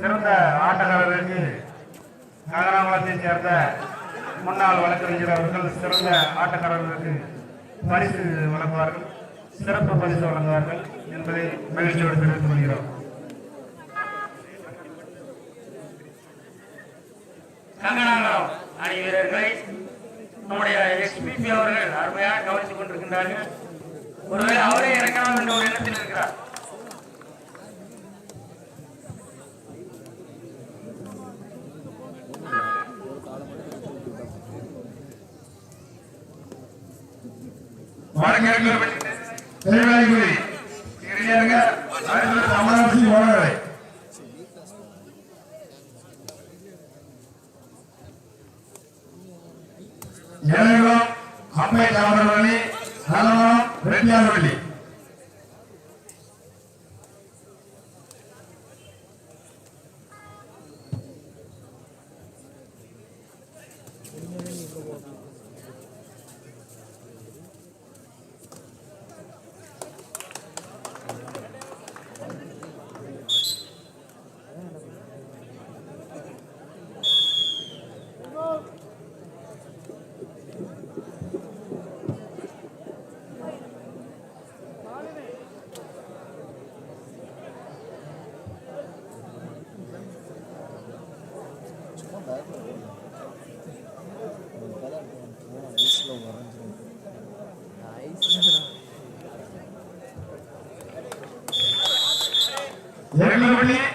சிறந்த ஆட்டக்காரருக்கு நகராமலத்தைச் சேர்ந்த முன்னாள் வழக்கறிஞர் அவர்கள் சிறந்த ஆட்டக்காரர்களுக்கு பரிசு வழங்குவார்கள். சிறப்பு பரிசு வழங்குவார்கள் என்பதை மகிழ்ச்சியோடு தெரிவித்துக் கொள்கிறோம். கங்கனாங்கரம் அணி வீரர்களை நம்முடைய எஸ்பிபி அவர்கள் அருமையாக கவனித்துக் கொண்டிருக்கின்றார்கள். ஒருவேளை அவரே இறக்கலாம் என்ற ஒரு எண்ணத்தில் இருக்கிறார். வடகிழக்கில்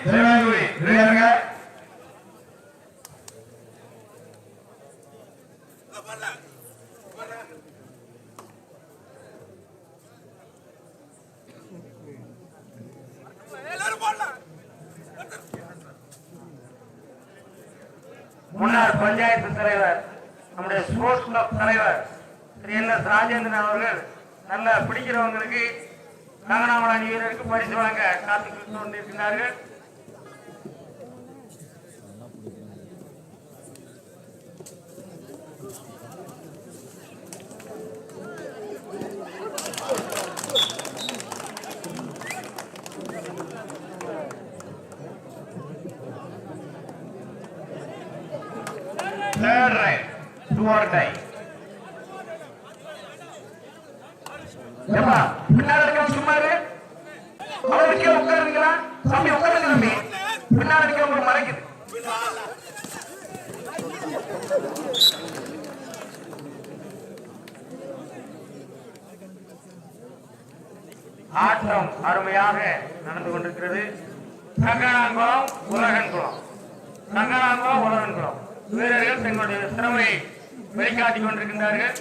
Yeah. முன்னாள் பஞ்சாயத்து தலைவர் நம்முடைய ஸ்போர்ட்ஸ் கிளப் தலைவர் திரு என் எஸ் ராஜேந்திரன் அவர்கள் நல்லா பிடிக்கிறவங்களுக்கு கங்கனாமலாணி வீரருக்கு பரிசு வழங்க காத்துக்கிட்டு கொண்டிருக்கிறார்கள் Third right, two or die. ஏப்பா பின்னாடி இருக்க சும்மா இரு அவரை உட்காருங்களா தம்பி உட்காருங்க தம்பி. பின்னாடி உங்களுக்கு மறைக்குது. ஆட்டம் அருமையாக நடந்து கொண்டிருக்கிறது. கங்கனாங்குளம் உலகன்குளம் கங்கனாங்குளம் உலகன்குளம் வீரர்கள் தங்களுடைய திறமையை வெளிக்காட்டிக் கொண்டிருக்கின்றார்கள்.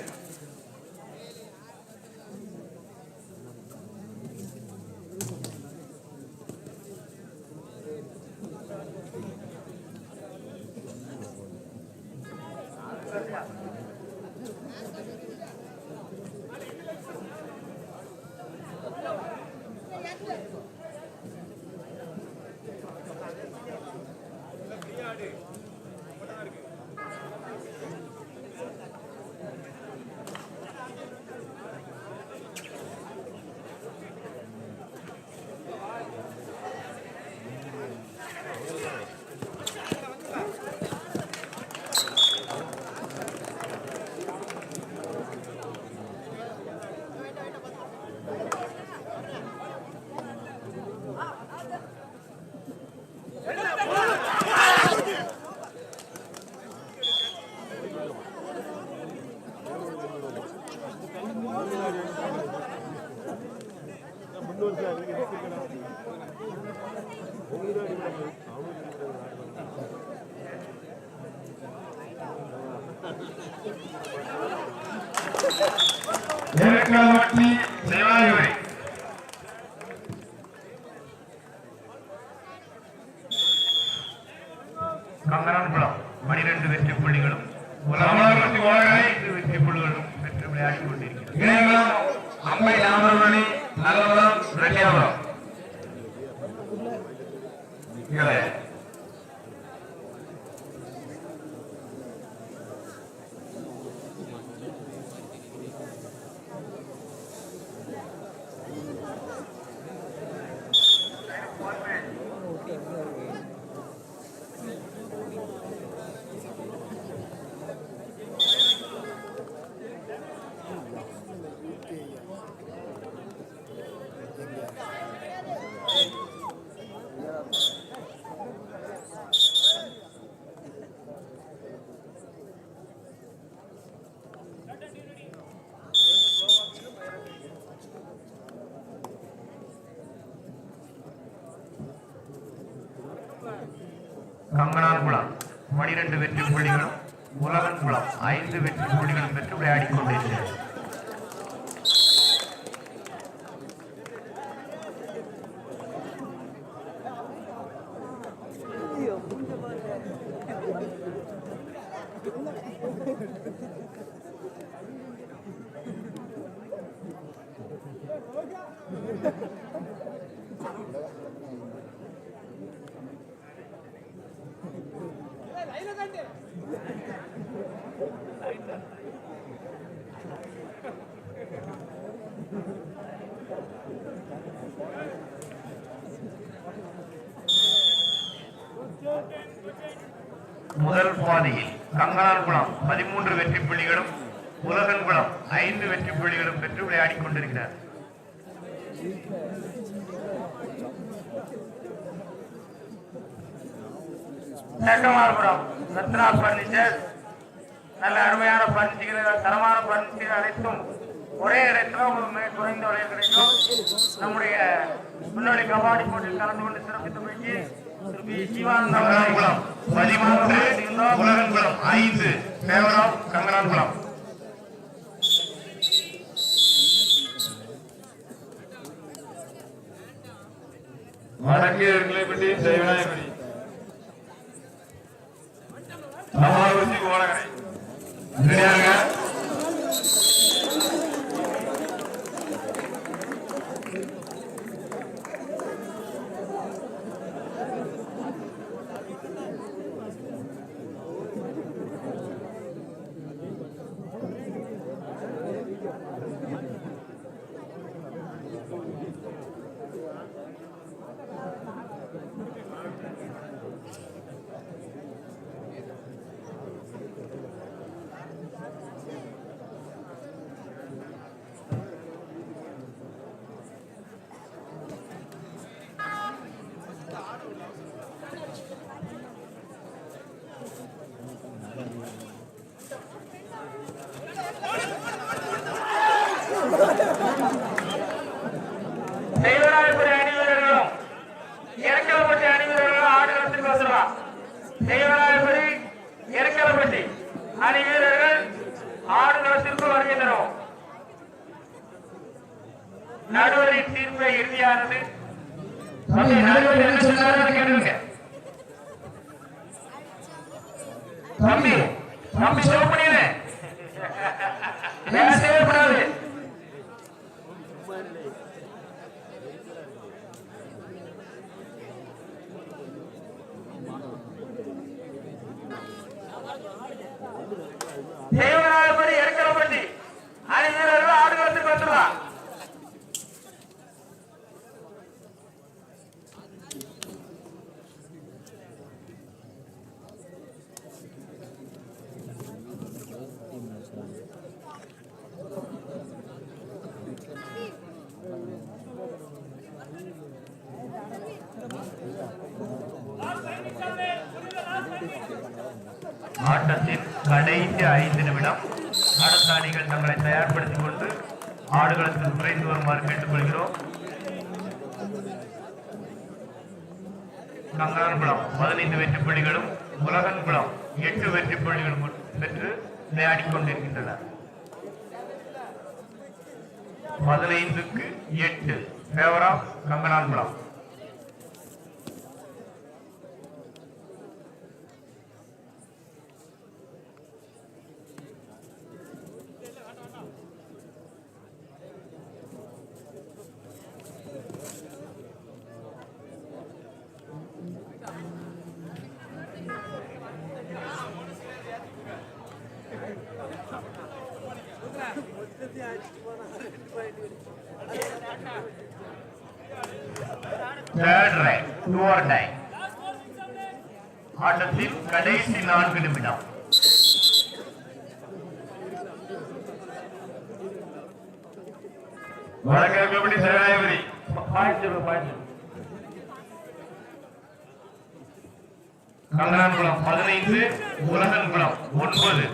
ஏற்காவட்டி சேவாயுவை கங்கனான்புரம் பனிரெண்டு வெற்றி புள்ளிகளும் வெற்றி புள்ளிகளும் பெற்று விளையாடிக் கொண்டிருக்கிறது. அம்பை தாமிரபரணி ரெட்டியாபுரம் இங்கே கங்கனான்புரம் பனிரெண்டு வெற்றி புள்ளிகளும் உலகன்புலம் ஐந்து வெற்றி புள்ளிகளும் பெற்று விளையாடிக் கொண்டிருக்கிறது முதல் பாதியில் குளம் பதிமூன்று வெற்றி புள்ளிகளும் உலகன்புலம் ஐந்து வெற்றி புள்ளிகளும் பெற்று விளையாடிக் கொண்டிருக்கிறார். சேட்டமார்புரம் ரத்னா பர்னிச்சர் நல்ல அருமையான பர்னிச்சர்கள் தரமான பர்னிச்சர்கள் அனைத்தும் ஒரே இடத்துல உங்களுக்கு மிக குறைந்த விலையில் கிடைக்கும் நம்முடைய முன்னோடி கபாடி போட்டியில் கலந்து கொண்டு சிறப்பித்து திரு குளம் பதிமூன்று அவர்கள் உலகன்புலம் ஐந்து தேவரம் கங்கனான்புலம் வடக்கே இருக்கலைப்பட்டி ஜெயவிநாயகபடி சமாபதி ஓடகரை தம்பி தம்பி கடைசி ஐந்து நிமிடம் அடுத்த அணிகள் தங்களை தயார்படுத்திக் கொண்டு ஆடுகளத்தில் குறைந்து வருமாறு கேட்டுக்கொள்கிறோம். கங்கான்குளம் பதினைந்து வெற்றி புள்ளிகளும் உலகன்குளம் எட்டு வெற்றி புள்ளிகளும் பெற்று விளையாடிக் கொண்டிருக்கின்றன பதினைந்துக்கு எட்டு ஃபேவர் ஆஃப் கங்கனான்குளம் தேர்ட் ஆட்டத்தில் கடைசி நான்கு நிமிடம் வடக்கு எப்படி சேனாதிபதி பாயிண்ட் சொல்லு பாயிண்ட் பதினைந்து உலகன்குளம் ஒன்பது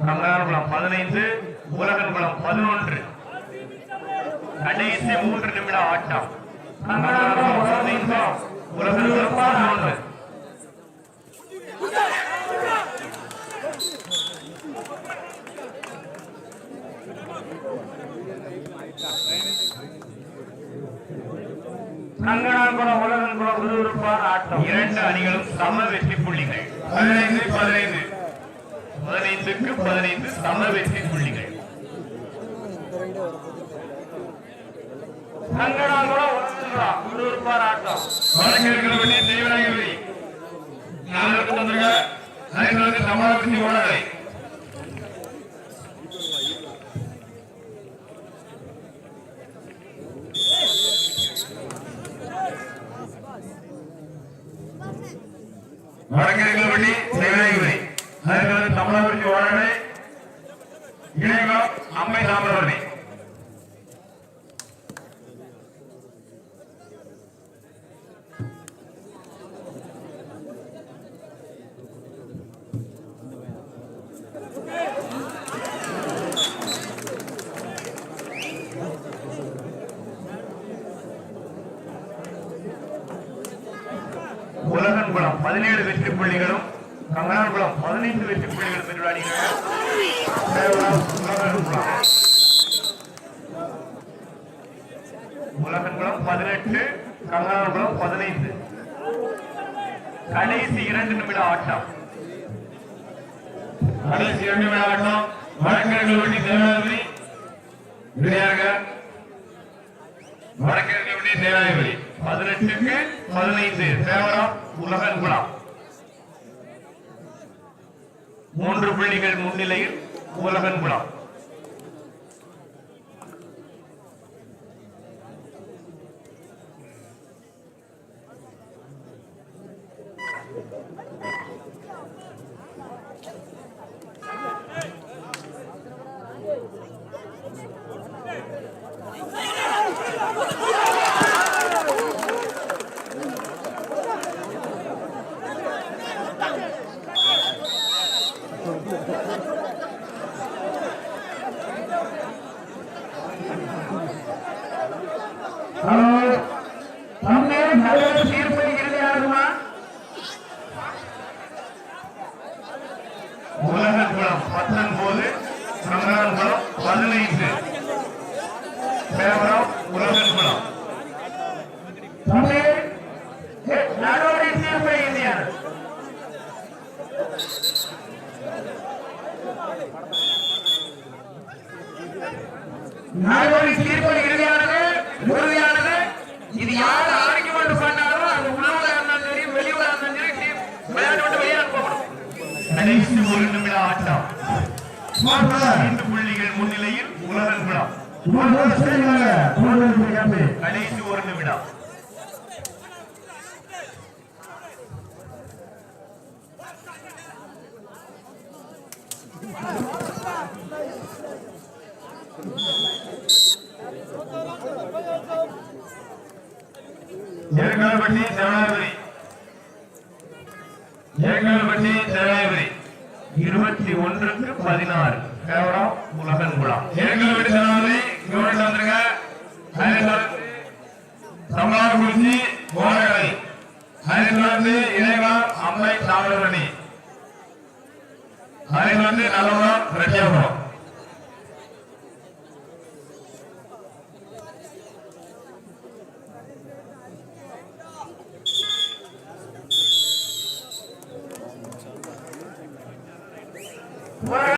கங்கனான்குளம் பதினைந்து உலகன்குளம் பதினொன்று கடைசி மூன்று நிமிட ஆட்டம் கங்கனான்குளம் உலகன்குளம் விறுவிறுப்பான ஆட்டம் இரண்டு அணிகளும் சம வெற்றி புள்ளிகள். பதினைந்து பதினைந்து. பதினைந்துக்கு பதினைந்து சம வெற்றி புள்ளிகள். கங்கனான்குளம் உலகன்குளம் விறுவிறுப்பான ஆட்டம் வடக்கு கபடி தெய்வநாயகபதி நாலு வந்துருங்க ஐநூறு ஓடலை வடக்கு கபடி தெய்வநாயகபதி ஐநூறு தமிழகத்தி ஓடலை இணையம் அம்மை தாமிரபரணி உலகன்குளம் பதினேழு வெற்றி புள்ளிகளும் கங்கனான்குளம் பதினைந்து வெற்றி புள்ளிகளும் பெற்று உலகன்குளம் பதினெட்டு கங்கனான்குளம் பதினைந்து. கடைசி இரண்டு நிமிட ஆட்டம். கடைசி இரண்டு நிமிட ஆட்டம் வழக்கறிஞர்கள் வண்டி தேவாதிபதி விளையாடுங்க வழக்கறிஞர்கள் வண்டி தேவாதிபதி. பதினெட்டுக்கு பதினைந்து தேவரம் உலகன்குளம் மூன்று புள்ளிகள் முன்னிலையில் உலகன்குளம் ஹலோ கடைசி ஒரு நிமிட ஆட்டம். இரண்டு புள்ளிகள் முன்னிலையில் உலகன் குளம் கடைசி ஒரு நிமிடம். ஏற்காடு பள்ளி தேவனாபுரி ஏற்காடுபட்டி தேவனாபுரி இருபத்தி ஒன்றுக்கு பதினாறு. கேவலம் உலகன்குளம் ஏற்காடுபட்டி தேவனாபுரி கவர்மெண்ட் வந்துருங்க அதை தொடர்ந்து தமிழாக்குறிச்சி ஓரகலை அதை தொடர்ந்து அம்மை தாமிரபரணி அதை தொடர்ந்து நல்லபுரம் ரெட்டியாபுரம்